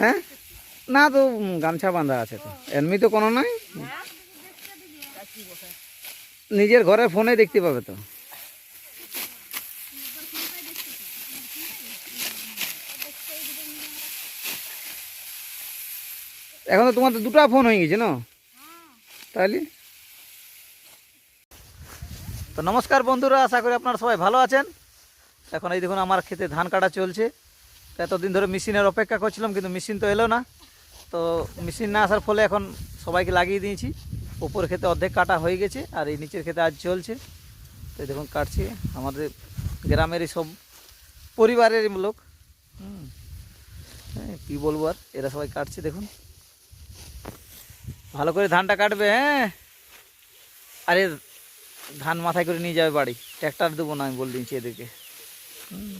হ্যাঁ? না তো গামছা বাঁধা আছে তো। এমনি তো কোনো নাই? নিজের ঘরের ফোনে দেখতে পাবে তো। এখন তো তোমার তো দুটো ফোন হয়ে গেছে, না? তাহলে? তো নমস্কার বন্ধুরা, আশা করি আপনারা সবাই ভালো আছেন। এখন এই দেখুন, আমার ক্ষেতে ধান কাটা চলছে। এতদিন ধরে মেশিনের অপেক্ষা করছিলাম, কিন্তু মেশিন তো এলো না। তো মেশিন না আসার ফলে এখন সবাইকে লাগিয়ে দিয়েছি। উপর ক্ষেতে অর্ধেক কাটা হয়ে গেছে, আর এই নিচের ক্ষেতে আজ চলছে। তো দেখুন, কাটছি। আমাদের গ্রামেরই সব পরিবারের লোক। হুম। হ্যাঁ কী বলব আর, এরা সবাই কাটছে, দেখুন। ভালো করে ধানটা কাটবে হ্যাঁ। আরে, ধান মাথায় করে নিয়ে যাবে বাড়ি। ট্র্যাক্টর দেবো না, আমি বলে দিয়েছি এদেরকে। হুম।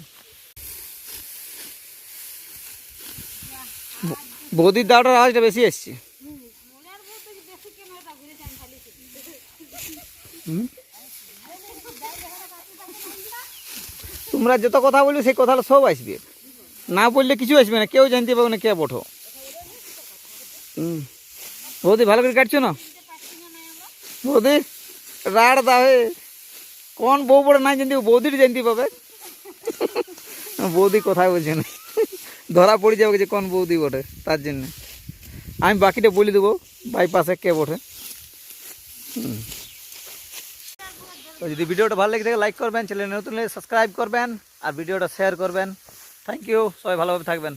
বৌদির দাওটার আওয়াজটা বেশি এসছে। তোমরা যত কথা বলবে সেই কথাটা সব আসবে। না বললে কিছু আসবে না, কেউ জানতে পারবে না কে বঠো হুম বৌদি ভালো করে কাটছো না? বৌদি, রাড় দাও কোন বউ বড় নাই জানতে বৌদির জানতে পাবে বৌদি কোথায় বলছে না। ধরা পড়ে যাবে যে কোন বৌদি বটে, তার জন্য। আমি বাকিটা বলে দেবো বাইপাসে কে বটে। তো যদি ভিডিওটা ভালো লেগে থাকে লাইক করবেন চ্যানেল নতুন সাবস্ক্রাইব করবেন, আর ভিডিওটা শেয়ার করবেন। থ্যাংক ইউ সবাই ভালোভাবে থাকবেন।